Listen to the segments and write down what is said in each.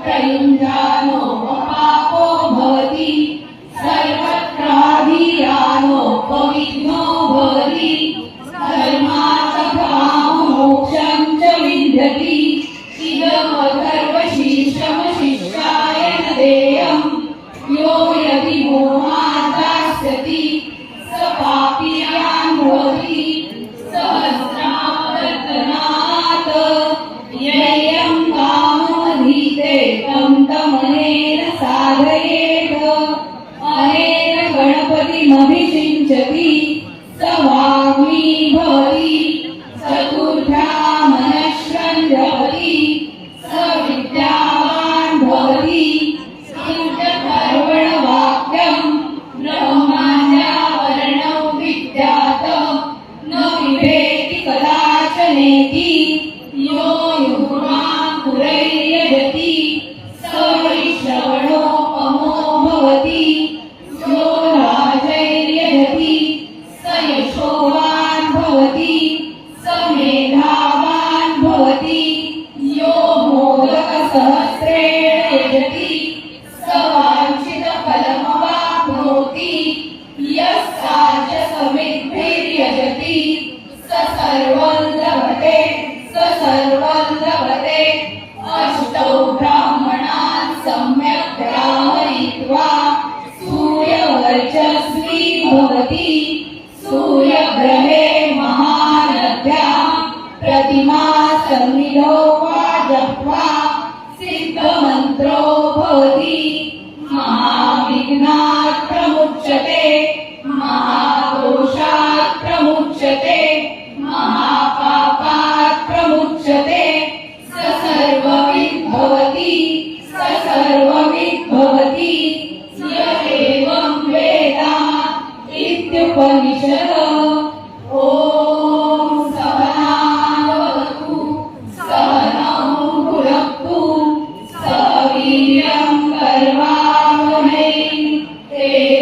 प्रातः प्रयुञ्जानो पापो भवति सर्वत्राधियानोपविघ्नो भवति। धर्मार्थकाममोक्षं च विन्दति मोदकसहस्रेण यजति स वाञ्छितफलमवाप्नोति यस्सा च समिद्भिर्यजति स सर्वं लभते स सर्वं लभते अष्टौ ब्राह्मणान् सम्यक् ग्रामयित्वा सूर्यवर्चस्वी भवति सूर्यग्रहे महानद्या प्रतिमा सन्निधौ वा जप्त्वा सिद्धमन्त्रो भवति महाविघ्नात् प्रमुच्यते महादोषात् प्रमुच्यते महापापात् प्रमुच्यते स सर्वविद्भवति स सर्वविद् भवति य एवं वेदा इत्युपनिषद। ॐ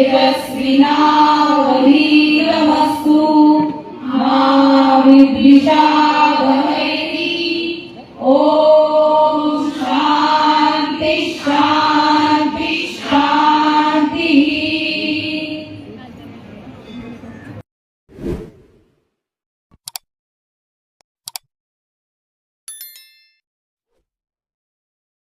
तेजस्विना वनीतमस्तु। मा विद्विषा